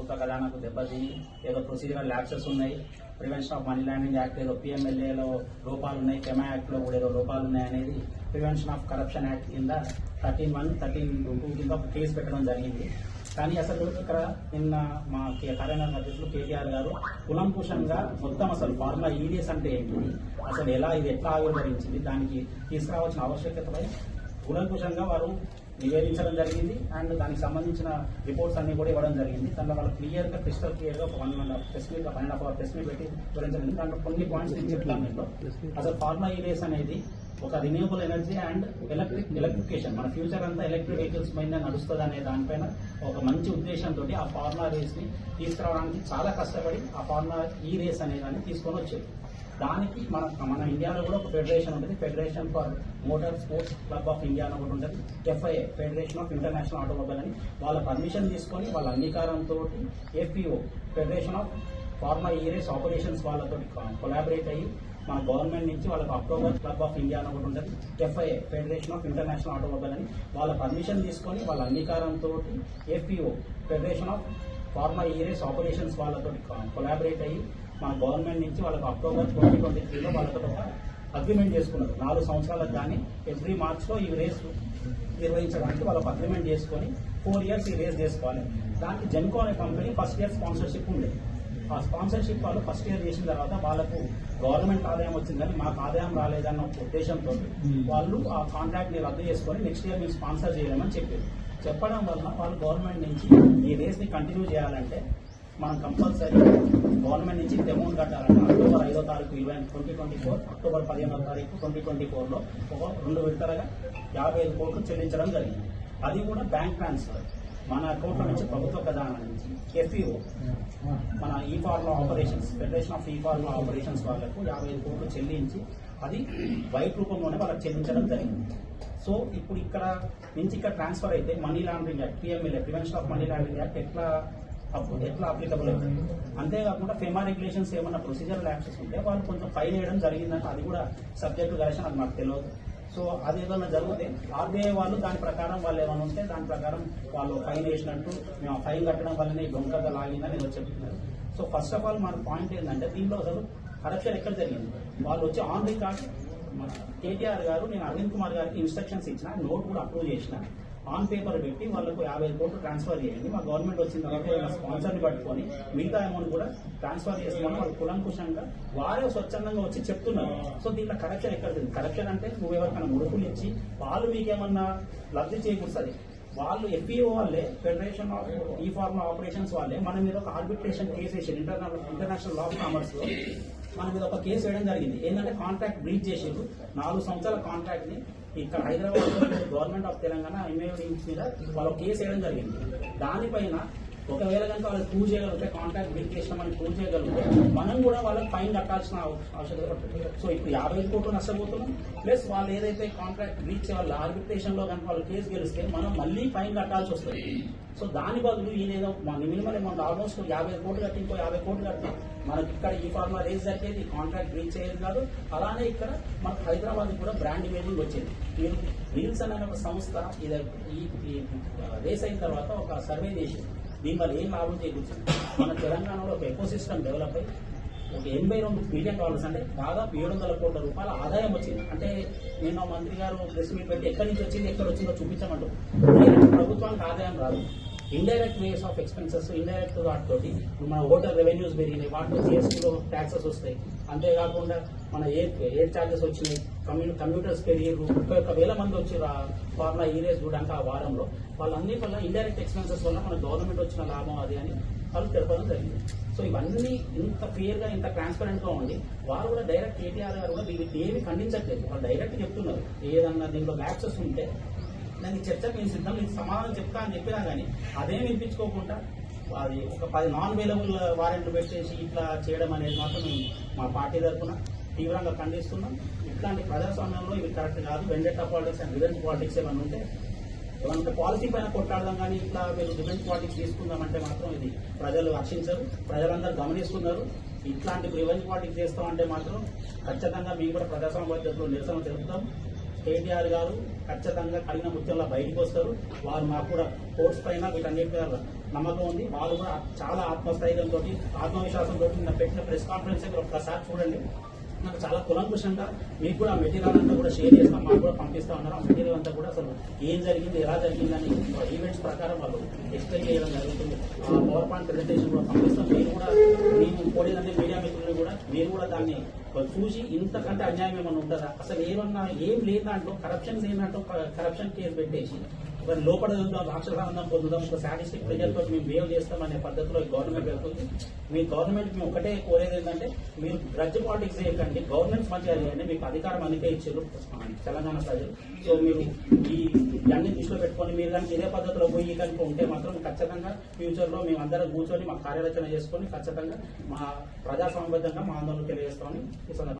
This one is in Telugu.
ప్రభుత్వ ఖజానాకు దెబ్బతిని ఏదో ప్రొసీజరల్ ల్యాప్సెస్ ఉన్నాయి prevention of money laundering act ఏదో పిఎంఎల్ఏలో లోపాలు ఉన్నాయి కెమా యాక్ట్లో కూడా ఏదో లోపాలు ఉన్నాయి అనేది ప్రివెన్షన్ ఆఫ్ కరప్షన్ యాక్ట్ కింద థర్టీన్ వన్ థర్టీన్ టూ కింద ఒక కేసు పెట్టడం జరిగింది. కానీ అసలు ఇక్కడ నిన్న మా కార్యాలయం అధ్యక్షులు కేటీఆర్ గారు కులంకుశంగా మొత్తం అసలు ఫార్ములా ఈడిఎస్ అంటే ఏంటి? అసలు ఎలా ఇది ఎట్లా ఆవిర్భవించింది? దానికి తీసుకురావాల్సిన ఆవశ్యకతపై కులంకుశంగా వారు నివేదించడం జరిగింది. అండ్ దానికి సంబంధించిన రిపోర్ట్స్ అన్ని కూడా ఇవ్వడం జరిగింది. దాంట్లో వాళ్ళు క్లియర్గా క్రిస్టల్ క్లియర్గా ఒక one and half press meet one and half hour press meet పెట్టి వివరించడం. దాంట్లో కొన్ని పాయింట్స్ నేను చెప్తాను అసలు ఫార్మా ఈడీఎస్ అనేది ఒక renewable energy and electric electrification మన ఫ్యూచర్ అంతా ఎలక్ట్రిక్ వెహికల్స్ పైన నడుస్తుంది అనే దానిపైన ఒక మంచి ఉద్దేశంతో ఆ ఫార్ములా రేస్ని తీసుకురావడానికి చాలా కష్టపడి ఆ ఫార్ములా ఈ రేస్ అనే దాన్ని తీసుకొని వచ్చేది దానికి మన మన ఇండియాలో కూడా ఒక ఫెడరేషన్ ఉంటుంది. Federation for motor sports club of India అని ఒకటి ఉంటుంది. FIA federation of international automobile అని. వాళ్ళ పర్మిషన్ తీసుకొని వాళ్ళ అంగీకారంతో FPO federation of formula E race operations వాళ్ళతో కొలాబరేట్ అయ్యి మన గవర్నమెంట్ నుంచి వాళ్ళకి అక్టోబర్ క్లబ్ ఆఫ్ ఇండియా అని ఒకటి ఉంటుంది. FIA federation of international automobile అని వాళ్ళ పర్మిషన్ తీసుకొని వాళ్ళ అంగీకారంతో FPO federation of formula E race operations వాళ్ళతో కొలాబరేట్ అయ్యి మన గవర్నమెంట్ నుంచి వాళ్ళకి అక్టోబర్ ట్వంటీ ట్వంటీ త్రీలో వాళ్ళతో ఒక అగ్రిమెంట్ చేసుకున్నారు. నాలుగు సంవత్సరాలకు కానీ ఎవ్రీ మార్చ్లో ఈ రేస్ నిర్వహించడానికి వాళ్ళకి అగ్రిమెంట్ చేసుకొని ఫోర్ ఇయర్స్ ఈ రేస్ చేసుకోవాలి. దానికి జెన్కో అనే కంపెనీ ఫస్ట్ ఇయర్ స్పాన్సర్షిప్ ఉండేది ఆ స్పాన్సర్షిప్ వాళ్ళు ఫస్ట్ ఇయర్ చేసిన తర్వాత వాళ్ళకు గవర్నమెంట్ ఆదాయం వచ్చింది కానీ మాకు ఆదాయం రాలేదన్న ఉద్దేశంతో వాళ్ళు ఆ కాంట్రాక్ట్ని రద్దు చేసుకొని నెక్స్ట్ ఇయర్ మీరు స్పాన్సర్ చేయలేమని చెప్పారు. చెప్పడం వలన వాళ్ళు గవర్నమెంట్ నుంచి ఈ రేస్ని కంటిన్యూ చేయాలంటే మనం కంపల్సరీ గవర్నమెంట్ నుంచి అమౌంట్ కట్టాలంటే అక్టోబర్ ఐదో తారీఖు ఇరవై ట్వంటీ ట్వంటీ ఫోర్ అక్టోబర్ పదిహేనో తారీఖు ట్వంటీ ట్వంటీ ఫోర్లో ఒక రెండు విడతలుగా యాభై ఐదు కోట్లు చెల్లించడం జరిగింది. అది కూడా బ్యాంక్ ట్రాన్స్ఫర్. మన అకౌంట్లో నుంచి ప్రభుత్వ ఖజానా నుంచి ఎఫ్ఈఓ మన ఈ ఫార్మా ఆపరేషన్స్ ఫెడరేషన్ ఆఫ్ ఈ ఫార్మా ఆపరేషన్స్ వాళ్ళకు యాభై ఐదు కోట్లు చెల్లించి అది వైట్ రూపంలోనే వాళ్ళకి చెల్లించడం జరిగింది. సో ఇప్పుడు ఇక్కడ నుంచి ఇక్కడ ట్రాన్స్ఫర్ అయితే money laundering act PMLA prevention of money laundering act ఎట్లా ఎట్లా అప్లికబుల్ అవుతుంది అంతేకాకుండా ఫెమా రెగ్యులేషన్స్ ఏమన్నా ప్రొసీజరల్ యాక్సెస్ ఉంటే వాళ్ళు కొంచెం ఫైన్ వేయడం జరిగిందంటే అది కూడా సబ్జెక్టు కలిసి అది మాకు తెలియదు. సో అది ఏదైనా జరిగితే ఆర్బీఐ వాళ్ళు దాని ప్రకారం వాళ్ళు ఏమైనా ఉంటే దాని ప్రకారం వాళ్ళు ఫైన్ వేసినట్టు మేము ఫైన్ కట్టడం వల్లనే ఈ లాగిందని ఏదో చెప్తున్నారు. సో ఫస్ట్ ఆఫ్ ఆల్ మన పాయింట్ ఏంటంటే దీనిలో అసలు కరప్షన్ ఎక్కడ జరిగింది? వాళ్ళు వచ్చి ఆన్ రికార్డ్ కేటీఆర్ గారు నేను అరవింద్ కుమార్ గారికి ఇన్స్ట్రక్షన్స్ ఇచ్చిన నోట్ కూడా అప్రూవ్ చేసిన. ఆన్ పేపర్ పెట్టి వాళ్ళకు యాభై కోట్లు ట్రాన్స్ఫర్ చేయండి. మా గవర్నమెంట్ వచ్చిన తర్వాత స్పాన్సర్ని పట్టుకొని మిగతా అమౌంట్ కూడా ట్రాన్స్ఫర్ చేస్తామని వాళ్ళు కులంకుశంగా వారే స్వచ్ఛందంగా వచ్చి చెప్తున్నారు. సో దీంట్లో కరప్షన్ ఎక్కడ కరెక్షన్ కరప్షన్ అంటే నువ్వు ఎవరికైనా ముడుపులు ఇచ్చి వాళ్ళు మీకేమన్నా లబ్ధి చేకూరుస్తుంది. వాళ్ళు ఎఫ్ఈఓ వాళ్ళే ఫెడరేషన్ ఆఫ్ ఈ ఫార్మా ఆపరేషన్స్ వాళ్ళే. మన మీద ఒక ఆర్బిట్రేషన్ కేసు వేసారు. ఇంటర్నల్ ఇంటర్నేషనల్ లా కామర్స్లో. మన మీద ఒక కేసు వేయడం జరిగింది. ఏంటంటే కాంట్రాక్ట్ బ్రీచ్ చేసారు నాలుగు సంవత్సరాల కాంట్రాక్ట్ని ఇక్కడ Hyderabad government of Telangana MA మీద వాళ్ళు కేసు వేయడం జరిగింది. దానిపైన ఒకవేళ కనుక వాళ్ళకి ప్రూవ్ చేయగలిగితే కాంట్రాక్ట్ బిల్ చేసినామని ప్రూవ్ చేయగలిగితే మనం కూడా వాళ్ళకి ఫైన్ కట్టాల్సిన అవసరం సో ఇప్పుడు యాభై కోట్లు నష్టపోతున్నాం. ప్లస్ వాళ్ళు ఏదైతే కాంట్రాక్ట్ బ్రీచ్ వాళ్ళ ఆర్బిట్రేషన్లో కనుక వాళ్ళు కేసు గెలిస్తే మనం మళ్ళీ ఫైన్ కట్టాల్సి వస్తుంది. సో దాని బదులు ఈయన ఏదో మన మినిమం అమౌంట్ ఆల్మోస్ట్ యాభై కోట్లు కట్టి ఇంకో యాభై కోట్లు కట్టి మనకి ఇక్కడ ఈ ఫార్మా రేస్ జరిగేది కాంట్రాక్ట్ బ్రీచ్ అయ్యేది కాదు. అలానే ఇక్కడ మనకు హైదరాబాద్ కూడా బ్రాండ్ ఇమేజింగ్ వచ్చేది. మీరు రీల్స్ అనే ఒక సంస్థ ఇది ఈ రేస్ అయిన తర్వాత ఒక సర్వే చేసింది. దీనివల్ల ఏం లాభం చేయించింది మన తెలంగాణలో ఒక ఎకో సిస్టమ్ డెవలప్ అయ్యి ఒక ఎనభై రెండు మిలియన్ డాలర్స్ అంటే దాదాపు ఏడు వందల కోట్ల రూపాయల ఆదాయం వచ్చింది. అంటే నేను మంత్రి గారు ప్రెస్ మీట్ పెట్టి ఎక్కడి నుంచి వచ్చింది ఎక్కడ వచ్చిందో చూపించమంటూ. ప్రభుత్వానికి ఆదాయం రాదు. Indirect ways of expenses indirect వాటితో మన ఓటర్ రెవెన్యూస్ పెరిగినాయి వాటిలో జిఎస్టీలో ట్యాక్సెస్ వస్తాయి. అంతేకాకుండా మన ఎయిర్ ఎయిర్ ఛార్జెస్ వచ్చినాయి? కమ్యూ కంప్యూటర్స్ పెరిగారు ముప్పై ఒక్క వేల మంది వచ్చి ఫార్మా ఈరేస్ చూడడానికి ఆ వారంలో. వాళ్ళన్ని వల్ల ఇండైరెక్ట్ ఎక్స్పెన్సెస్ వల్ల మన గవర్నమెంట్ వచ్చిన లాభం అది అని వాళ్ళు తెలపడం జరిగింది. సో ఇవన్నీ ఇంత క్లియర్గా ఇంత ట్రాన్స్పరెంట్గా ఉంది వారు కూడా డైరెక్ట్ కేటీఆర్ గారు కూడా వీటిని ఏమి ఖండించట్లేదు. వాళ్ళు డైరెక్ట్ చెప్తున్నారు. ఏదన్నా దీంట్లో యాక్సెస్ ఉంటే దానికి చర్చ మేము సిద్ధం నీకు సమాధానం చెప్తా అని చెప్పినా కానీ అదేం వినిపించుకోకుండా అది ఒక పది నాన్ అవైలబుల్ వారెంట్లు పెట్టేసి ఇట్లా చేయడం అనేది మాత్రం మేము మా పార్టీ తరఫున తీవ్రంగా ఖండిస్తున్నాం. ఇట్లాంటి ప్రజాస్వామ్యంలో ఇవి కరెక్ట్ కాదు. Vendetta politics and revenge politics ఏమైనా ఉంటే ఏమంటే పాలసీ పైన కొట్లాడదాం కానీ ఇట్లా మీరు డిఫెన్స్ పాలిటిక్స్ తీసుకుందామంటే మాత్రం ఇది ప్రజలు రక్షించరు ప్రజలందరూ గమనిస్తున్నారు. ఇట్లాంటి రివెంజ్ పాలిటిక్స్ చేస్తామంటే మాత్రం ఖచ్చితంగా మేము కూడా ప్రజాస్వామ్య పద్ధతిలో నిరసన తెలుపుతాం. కేటీఆర్ గారు ఖచ్చితంగా కడిగిన ముత్యంలో బయటకు వస్తారు. వారు మాకు కూడా కోర్స్ పైన వీటన్నిటి మీద నమ్మకం ఉంది. వాళ్ళు కూడా చాలా ఆత్మస్థైర్యంతో ఆత్మవిశ్వాసంతో నిన్న పెట్టిన ప్రెస్ కాన్ఫరెన్స్ ఒకసారి చూడండి. నాకు చాలా కులంకుషంగా మీకు కూడా మెటీరియల్ అంతా కూడా షేర్ చేస్తాం మాకు కూడా పంపిస్తా ఉన్నారు. ఆ మెటీరియల్ అంతా కూడా అసలు ఏం జరిగింది ఎలా జరిగిందని ఈవెంట్స్ ప్రకారం వాళ్ళు ఎక్స్ప్లెయిన్ చేయడం జరుగుతుంది. ఆ పవర్ పాయింట్ ప్రెజెంటేషన్ కూడా పంపిస్తాం. మీరు కూడా మేము పోలీసు మీడియా మిత్రులు కూడా మీరు కూడా దాన్ని చూసి ఇంతకంటే అన్యాయం ఏమన్నా ఉంటుందా? అసలు ఏమన్నా ఏం లేదు దాంట్లో కరప్షన్ లేని దాంట్లో కరప్షన్ కేసు పెట్టేసి మరి లోపల ఉందాం రాక్షసానందం పొందుదాం ఒక సాటిస్టిక్ ప్రజలతో మేము బిహేవ్ చేస్తాం అనే పద్ధతిలో గవర్నమెంట్ వెళ్తుంది. మీ గవర్నమెంట్ మేము ఒకటే కోరేది ఏంటంటే మీరు గ్రడ్జ్ పాలిటిక్స్ చేయకండి గవర్నమెంట్ మంచిగా చేయండి మీకు అధికారం అందుకే ఇచ్చారు తెలంగాణ ప్రజలు. సో మీరు ఈ అన్ని దృష్టిలో పెట్టుకొని మీరు దానికి ఇదే పద్ధతిలో పోయి కనుక ఉంటే మాత్రం ఖచ్చితంగా ఫ్యూచర్లో మేము అందరం కూర్చొని మా కార్యాచరణ చేసుకొని ఖచ్చితంగా మా ప్రజాసంబద్ధంగా మా ఆందోళన తెలియజేస్తామని ఈ సందర్భంగా